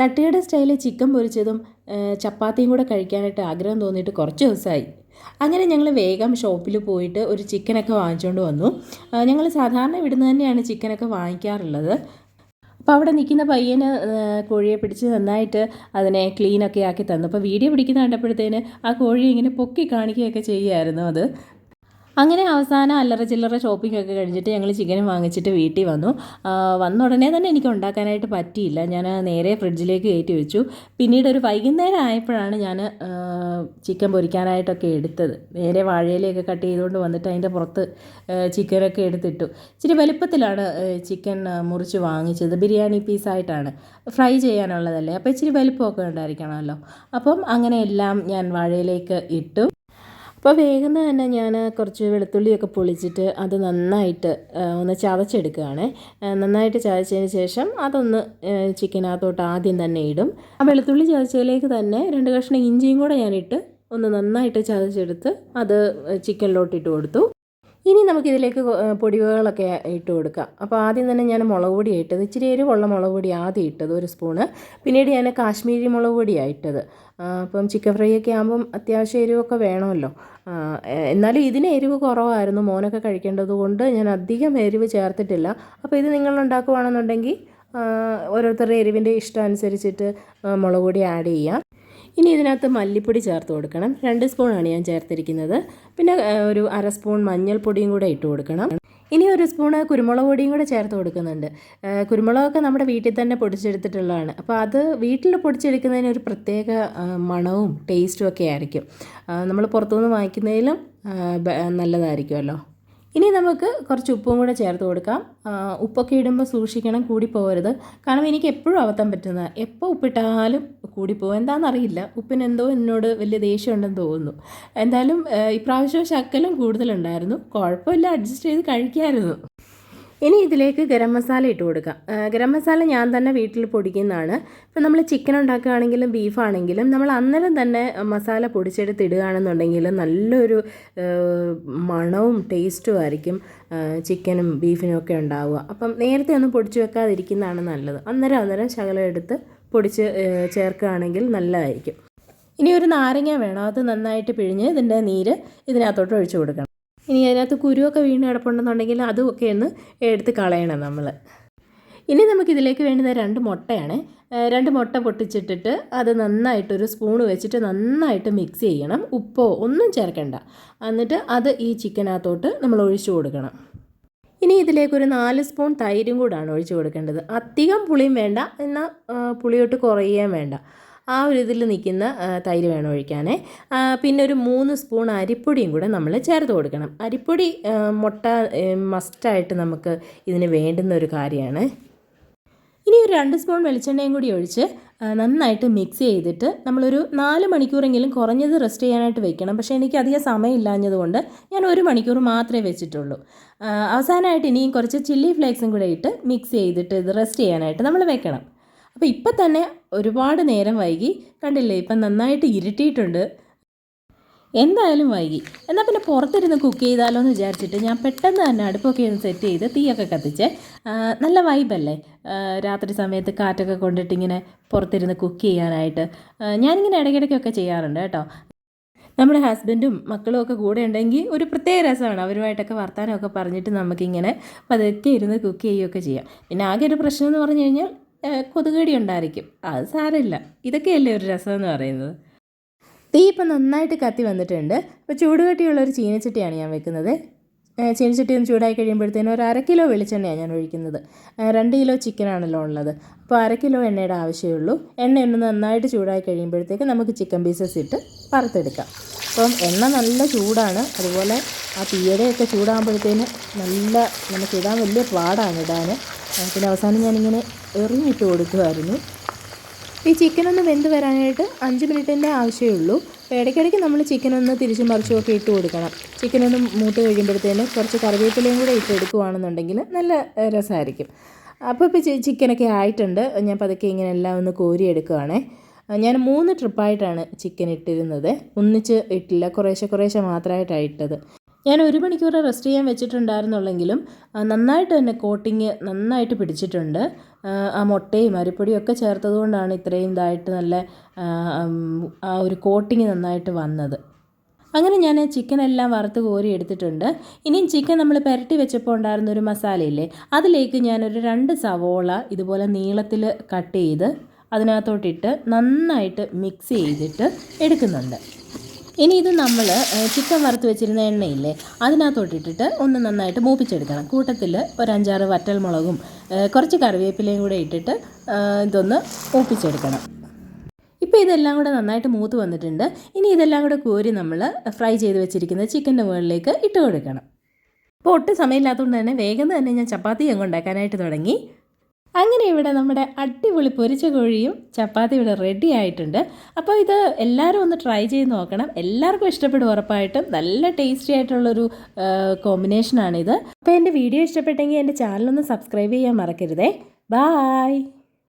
തട്ടുകട സ്റ്റൈലിൽ ചിക്കൻ പൊരിച്ചതും ചപ്പാത്തിയും കൂടെ കഴിക്കാനായിട്ട് ആഗ്രഹം തോന്നിയിട്ട് കുറച്ച് ദിവസമായി. അങ്ങനെ ഞങ്ങൾ വേഗം ഷോപ്പിൽ പോയിട്ട് ഒരു ചിക്കനൊക്കെ വാങ്ങിച്ചുകൊണ്ട് വന്നു. ഞങ്ങൾ സാധാരണ ഇവിടുന്ന് തന്നെയാണ് ചിക്കനൊക്കെ വാങ്ങിക്കാറുള്ളത്. അപ്പോൾ അവിടെ നിൽക്കുന്ന പയ്യന് കോഴിയെ പിടിച്ച് നന്നായിട്ട് അതിനെ ക്ലീനൊക്കെ ആക്കി തന്നു. അപ്പോൾ വീഡിയോ പിടിക്കുന്ന കണ്ടപ്പോഴത്തേന് ആ കോഴി ഇങ്ങനെ പൊക്കി കാണിക്കുകയൊക്കെ ചെയ്യുമായിരുന്നു അത്. അങ്ങനെ അവസാനം അല്ലറ ചില്ലറ ഷോപ്പിംഗ് ഒക്കെ കഴിഞ്ഞിട്ട് ഞങ്ങൾ ചിക്കൻ വാങ്ങിച്ചിട്ട് വീട്ടിൽ വന്നു. വന്ന ഉടനെ തന്നെ എനിക്ക് ഉണ്ടാക്കാനായിട്ട് പറ്റിയില്ല. ഞാൻ നേരെ ഫ്രിഡ്ജിലേക്ക് കയറ്റി വെച്ചു. പിന്നീട് ഒരു വൈകുന്നേരം ആയപ്പോഴാണ് ഞാൻ ചിക്കൻ പൊരിക്കാനായിട്ടൊക്കെ എടുത്തത്. നേരെ വാഴയിലയൊക്കെ കട്ട് ചെയ്തുകൊണ്ട് വന്നിട്ട് അതിന്റെ പുറത്ത് ചിക്കനൊക്കെ എടുത്തിട്ടു. ഇച്ചിരി വലുപ്പത്തിലാണ് ചിക്കൻ മുറിച്ച് വാങ്ങിച്ചത്. ബിരിയാണി പീസായിട്ടാണ് ഫ്രൈ ചെയ്യാനുള്ളതല്ലേ. അപ്പോൾ ഇച്ചിരി വലുപ്പമൊക്കെ ഉണ്ടായിരിക്കണമല്ലോ. അപ്പം അങ്ങനെ എല്ലാം ഞാൻ വാഴയിലേക്ക് ഇട്ടു. അപ്പോൾ വേഗം തന്നെ ഞാൻ കുറച്ച് വെളുത്തുള്ളിയൊക്കെ പൊളിച്ചിട്ട് അത് നന്നായിട്ട് ഒന്ന് ചതച്ചെടുക്കുകയാണ്. നന്നായിട്ട് ചതച്ചതിന് ശേഷം അതൊന്ന് ചിക്കനകത്തോട്ട് ആദ്യം തന്നെ ഇടും. ആ വെളുത്തുള്ളി ചതച്ചതിലേക്ക് തന്നെ രണ്ട് കഷ്ണം ഇഞ്ചിയും കൂടെ ഞാനിട്ട് ഒന്ന് നന്നായിട്ട് ചതച്ചെടുത്ത് അത് ചിക്കനിലോട്ടിട്ട് കൊടുത്തു. ഇനി നമുക്കിതിലേക്ക് പൊടികളൊക്കെ ഇട്ട് കൊടുക്കാം. അപ്പോൾ ആദ്യം തന്നെ ഞാൻ മുളക് പൊടി ഇട്ടത് ഇച്ചിരി എരിവുള്ള മുളക് പൊടി ആദ്യം ഇട്ടത് ഒരു സ്പൂണ്. പിന്നീട് ഞാൻ കാശ്മീരി മുളക് പൊടിയാണ് ഇട്ടത്. അപ്പം ചിക്കൻ ഫ്രൈ ഒക്കെ ആകുമ്പം അത്യാവശ്യം എരിവൊക്കെ വേണമല്ലോ. എന്നാലും ഇതിന് എരിവ് കുറവായിരുന്നു. മോനൊക്കെ കഴിക്കേണ്ടത് കൊണ്ട് ഞാൻ അധികം എരിവ് ചേർത്തിട്ടില്ല. അപ്പോൾ ഇത് നിങ്ങൾ ഉണ്ടാക്കുവാണെന്നുണ്ടെങ്കിൽ ഓരോരുത്തരുടെ എരിവിന്റെ ഇഷ്ടം അനുസരിച്ചിട്ട് മുളക് പൊടി ആഡ് ചെയ്യാം. ഇനി ഇതിനകത്ത് മല്ലിപ്പൊടി ചേർത്ത് കൊടുക്കണം. രണ്ട് സ്പൂണാണ് ഞാൻ ചേർത്തിരിക്കുന്നത്. പിന്നെ ഒരു അര സ്പൂൺ മഞ്ഞൾപ്പൊടിയും കൂടെ ഇട്ട് കൊടുക്കണം. ഇനി ഒരു സ്പൂണ് കുരുമുളക് പൊടിയും കൂടെ ചേർത്ത് കൊടുക്കുന്നുണ്ട്. കുരുമുളകൊക്കെ നമ്മുടെ വീട്ടിൽ തന്നെ പൊടിച്ചെടുത്തിട്ടുള്ളതാണ്. അപ്പോൾ അത് വീട്ടിൽ പൊടിച്ചെടുക്കുന്നതിന് ഒരു പ്രത്യേക മണവും ടേസ്റ്റും ഒക്കെ ആയിരിക്കും. നമ്മൾ പുറത്തുനിന്ന് വാങ്ങിക്കുന്നതിലും നല്ലതായിരിക്കുമല്ലോ. ഇനി നമുക്ക് കുറച്ച് ഉപ്പും കൂടെ ചേർത്ത് കൊടുക്കാം. ഉപ്പൊക്കെ ഇടുമ്പോൾ സൂക്ഷിക്കണം കൂടി പോകരുത് കാരണം എനിക്ക് എപ്പോഴും അവത്താൻ പറ്റുന്നത് എപ്പോൾ ഉപ്പിട്ടാലും കൂടിപ്പോകും എന്താണെന്നറിയില്ല ഉപ്പിന് എന്തോ എന്നോട് വലിയ ദേഷ്യമുണ്ടെന്ന് തോന്നുന്നു. എന്തായാലും ഇപ്രാവശ്യം ശക്കലും കൂടുതലുണ്ടായിരുന്നു. കുഴപ്പമില്ല അഡ്ജസ്റ്റ് ചെയ്ത് കഴിക്കാമായിരുന്നു ഇനി ഇതിലേക്ക് ഗരം മസാല ഇട്ട് കൊടുക്കാം. ഗരം മസാല ഞാൻ തന്നെ വീട്ടിൽ പൊടിക്കുന്നതാണ്. ഇപ്പം നമ്മൾ ചിക്കൻ ഉണ്ടാക്കുകയാണെങ്കിലും ബീഫാണെങ്കിലും നമ്മൾ അന്നേരം തന്നെ മസാല പൊടിച്ചെടുത്ത് ഇടുകയാണെന്നുണ്ടെങ്കിൽ നല്ലൊരു മണവും ടേസ്റ്റും ആയിരിക്കും ചിക്കനും ബീഫിനും ഒക്കെ ഉണ്ടാവുക. അപ്പം നേരത്തെ ഒന്നും പൊടിച്ചു വെക്കാതിരിക്കുന്നതാണ് നല്ലത്. അന്നേരം അന്നേരം ശകലം എടുത്ത് പൊടിച്ച് ചേർക്കുകയാണെങ്കിൽ നല്ലതായിരിക്കും. ഇനി ഒരു നാരങ്ങ വേണം. അത് നന്നായിട്ട് പിഴിഞ്ഞ് ഇതിന്റെ നീര് ഇതിനകത്തോട്ട് ഒഴിച്ചു കൊടുക്കണം. ഇനി അതിനകത്ത് കുരുവൊക്കെ വീണ് കിടപ്പുണ്ടെന്നുണ്ടെങ്കിൽ അതുമൊക്കെ ഒന്ന് എടുത്ത് കളയണം നമ്മൾ. ഇനി നമുക്കിതിലേക്ക് വേണ്ടുന്ന രണ്ട് മുട്ടയാണ്. രണ്ട് മുട്ട പൊട്ടിച്ചിട്ടിട്ട് അത് നന്നായിട്ടൊരു സ്പൂൺ വെച്ചിട്ട് നന്നായിട്ട് മിക്സ് ചെയ്യണം. ഉപ്പോ ഒന്നും ചേർക്കണ്ട. എന്നിട്ട് അത് ഈ ചിക്കനകത്തോട്ട് നമ്മൾ ഒഴിച്ചു കൊടുക്കണം. ഇനി ഇതിലേക്കൊരു നാല് സ്പൂൺ തൈരും കൂടാണ് ഒഴിച്ചു കൊടുക്കേണ്ടത്. അധികം പുളിയും വേണ്ട. എന്നാൽ പുളിയോട്ട് കുറയുകയും വേണ്ട. ആ ഒരു ഇതിൽ നിൽക്കുന്ന തൈര് വേണം ഒഴിക്കാനേ. പിന്നെ ഒരു മൂന്ന് സ്പൂൺ അരിപ്പൊടിയും കൂടെ നമ്മൾ ചേർത്ത് കൊടുക്കണം. അരിപ്പൊടി മുട്ട മസ്റ്റായിട്ട് നമുക്ക് ഇതിന് വേണ്ടുന്ന ഒരു കാര്യമാണ്. ഇനി ഒരു രണ്ട് സ്പൂൺ വെളിച്ചെണ്ണയും കൂടി ഒഴിച്ച് നന്നായിട്ട് മിക്സ് ചെയ്തിട്ട് നമ്മളൊരു നാല് മണിക്കൂറെങ്കിലും കുറഞ്ഞത് റെസ്റ്റ് ചെയ്യാനായിട്ട് വെക്കണം. പക്ഷേ എനിക്ക് അധികം സമയമില്ലാഞ്ഞതുകൊണ്ട് ഞാൻ ഒരു മണിക്കൂർ മാത്രമേ വെച്ചിട്ടുള്ളൂ. അവസാനമായിട്ട് ഇനിയും കുറച്ച് ചില്ലി ഫ്ലേക്സും കൂടെ ഇട്ട് മിക്സ് ചെയ്തിട്ട് ഇത് റെസ്റ്റ് ചെയ്യാനായിട്ട് നമ്മൾ വെക്കണം. അപ്പോൾ ഇപ്പം തന്നെ ഒരുപാട് നേരം വൈകി. കണ്ടില്ലേ? ഇപ്പം നന്നായിട്ട് ഇരുട്ടിയിട്ടുണ്ട്. എന്തായാലും വൈകി. എന്നാൽ പിന്നെ പുറത്തിരുന്ന് കുക്ക് ചെയ്താലോ എന്ന് വിചാരിച്ചിട്ട് ഞാൻ പെട്ടെന്ന് തന്നെ അടുപ്പൊക്കെ ഒന്ന് സെറ്റ് ചെയ്ത് തീയൊക്കെ കത്തിച്ച് നല്ല വൈബല്ലേ? രാത്രി സമയത്ത് കാറ്റൊക്കെ കൊണ്ടിട്ട് ഇങ്ങനെ പുറത്തിരുന്ന് കുക്ക് ചെയ്യാനായിട്ട്. ഞാനിങ്ങനെ ഇടയ്ക്കിടയ്ക്കൊക്കെ ചെയ്യാറുണ്ട് കേട്ടോ. നമ്മുടെ ഹസ്ബൻഡും മക്കളും ഒക്കെ കൂടെ ഉണ്ടെങ്കിൽ ഒരു പ്രത്യേക രസമാണ്. അവരുമായിട്ടൊക്കെ വർത്താനമൊക്കെ പറഞ്ഞിട്ട് നമുക്കിങ്ങനെ പതുക്കെ ഇരുന്ന് കുക്ക് ചെയ്യുകയൊക്കെ ചെയ്യാം. പിന്നെ ആകെ ഒരു പ്രശ്നം എന്ന് പറഞ്ഞു കഴിഞ്ഞാൽ കൊതുകടി ഉണ്ടായിരിക്കും. അത് സാരമില്ല. ഇതൊക്കെയല്ലേ ഒരു രസം എന്ന് പറയുന്നത്. തീ ഇപ്പം നന്നായിട്ട് കത്തി വന്നിട്ടുണ്ട്. അപ്പോൾ ചൂടുകട്ടിയുള്ള ഒരു ചീനച്ചട്ടിയാണ് ഞാൻ വെക്കുന്നത്. ചീനച്ചട്ടി ഒന്ന് ചൂടായി കഴിയുമ്പോഴത്തേനും ഒരു അര കിലോ വെളിച്ചെണ്ണയാണ് ഞാൻ ഒഴിക്കുന്നത്. രണ്ട് കിലോ ചിക്കനാണല്ലോ ഉള്ളത്. അപ്പോൾ അര കിലോ എണ്ണയുടെ ആവശ്യമുള്ളൂ എണ്ണ ഒന്ന് നന്നായിട്ട് ചൂടായി കഴിയുമ്പോഴത്തേക്ക് നമുക്ക് ചിക്കൻ പീസസ് ഇട്ട് വറുത്തെടുക്കാം. അപ്പം എണ്ണ നല്ല ചൂടാണ്. അതുപോലെ ആ തീയടയൊക്കെ ചൂടാകുമ്പോഴത്തേന് നല്ല നമുക്ക് ഇടാൻ വലിയ പാടാണ് ഇടാൻ. പിന്നെ അവസാനം ഞാനിങ്ങനെ എറിഞ്ഞിട്ട് കൊടുക്കുമായിരുന്നു ഈ ചിക്കനൊന്ന് വെന്ത് വരാനായിട്ട് അഞ്ച് മിനിറ്റിന്റെ ആവശ്യമേ ഉള്ളൂ. ഇടയ്ക്കിടയ്ക്ക് നമ്മൾ ചിക്കനൊന്ന് തിരിച്ചും മറിച്ചും ഒക്കെ ഇട്ട് കൊടുക്കണം. ചിക്കനൊന്ന് മൂത്ത് കഴിയുമ്പോഴത്തേന് കുറച്ച് കറിവേപ്പിലയും കൂടെ ഇട്ട് എടുക്കുവാണെന്നുണ്ടെങ്കിൽ നല്ല രസമായിരിക്കും. അപ്പോൾ ഇപ്പോൾ ചിക്കനൊക്കെ ആയിട്ടുണ്ട്. ഞാൻ പതുക്കെ ഇങ്ങനെ എല്ലാം ഒന്ന് കോരി എടുക്കുവാണേ ഞാൻ മൂന്ന് ട്രിപ്പായിട്ടാണ് ചിക്കൻ ഇട്ടിരുന്നത്. ഒന്നിച്ച് ഇട്ടില്ല. കുറേശ്ശെ കുറേശ്ശെ മാത്രമായിട്ടാണ് ഇട്ടത്. ഞാൻ ഒരു മണിക്കൂർ റെസ്റ്റ് ചെയ്യാൻ വെച്ചിട്ടുണ്ടായിരുന്നുള്ളെങ്കിലും നന്നായിട്ട് തന്നെ കോട്ടിങ് നന്നായിട്ട് പിടിച്ചിട്ടുണ്ട്. ആ, മുട്ടയും അരിപ്പൊടിയും ഒക്കെ ചേർത്തത് കൊണ്ടാണ് ഇത്രയും ഇതായിട്ട് നല്ല ആ ഒരു കോട്ടിങ് നന്നായിട്ട് വന്നത്. അങ്ങനെ ഞാൻ ചിക്കൻ എല്ലാം വറുത്ത് കോരി എടുത്തിട്ടുണ്ട്. ഇനിയും ചിക്കൻ നമ്മൾ പുരട്ടി വെച്ചപ്പോൾ ഉണ്ടായിരുന്ന ഒരു മസാലയില്ലേ അതിലേക്ക് ഞാനൊരു രണ്ട് സവോള ഇതുപോലെ നീളത്തിൽ കട്ട് ചെയ്ത് അതിനകത്തോട്ടിട്ട് നന്നായിട്ട് മിക്സ് ചെയ്തിട്ട് എടുക്കുന്നുണ്ട്. ഇനി ഇത് നമ്മൾ ചിക്കൻ വറുത്ത് വെച്ചിരുന്ന എണ്ണയില്ലേ അതിനകത്തോട്ടിട്ടിട്ട് ഒന്ന് നന്നായിട്ട് മൂപ്പിച്ചെടുക്കണം. കൂട്ടത്തിൽ ഒരു അഞ്ചാറ് വറ്റൽമുളകും കുറച്ച് കറിവേപ്പിലയും കൂടെ ഇട്ടിട്ട് ഇതൊന്ന് മൂപ്പിച്ചെടുക്കണം. ഇപ്പോൾ ഇതെല്ലാം കൂടെ നന്നായിട്ട് മൂത്ത് വന്നിട്ടുണ്ട്. ഇനി ഇതെല്ലാം കൂടെ കോരി നമ്മൾ ഫ്രൈ ചെയ്ത് വെച്ചിരിക്കുന്ന ചിക്കന്റെ മുകളിലേക്ക് ഇട്ട് കൊടുക്കണം. അപ്പോൾ ഒട്ടും സമയമില്ലാത്തതുകൊണ്ട് തന്നെ വേഗം തന്നെ ഞാൻ ചപ്പാത്തി അങ്ങ് ഉണ്ടാക്കാനായിട്ട് തുടങ്ങി. അങ്ങനെ ഇവിടെ നമ്മുടെ അടിപൊളി പൊരിച്ച കോഴിയും ചപ്പാത്തി ഇവിടെ റെഡി ആയിട്ടുണ്ട്. അപ്പോൾ ഇത് എല്ലാവരും ഒന്ന് ട്രൈ ചെയ്ത് നോക്കണം. എല്ലാവർക്കും ഇഷ്ടപ്പെടും ഉറപ്പായിട്ടും. നല്ല ടേസ്റ്റി ആയിട്ടുള്ളൊരു കോമ്പിനേഷനാണിത് അപ്പോൾ എന്റെ വീഡിയോ ഇഷ്ടപ്പെട്ടെങ്കിൽ എന്റെ ചാനലൊന്ന് സബ്സ്ക്രൈബ് ചെയ്യാൻ മറക്കരുതേ. ബായ്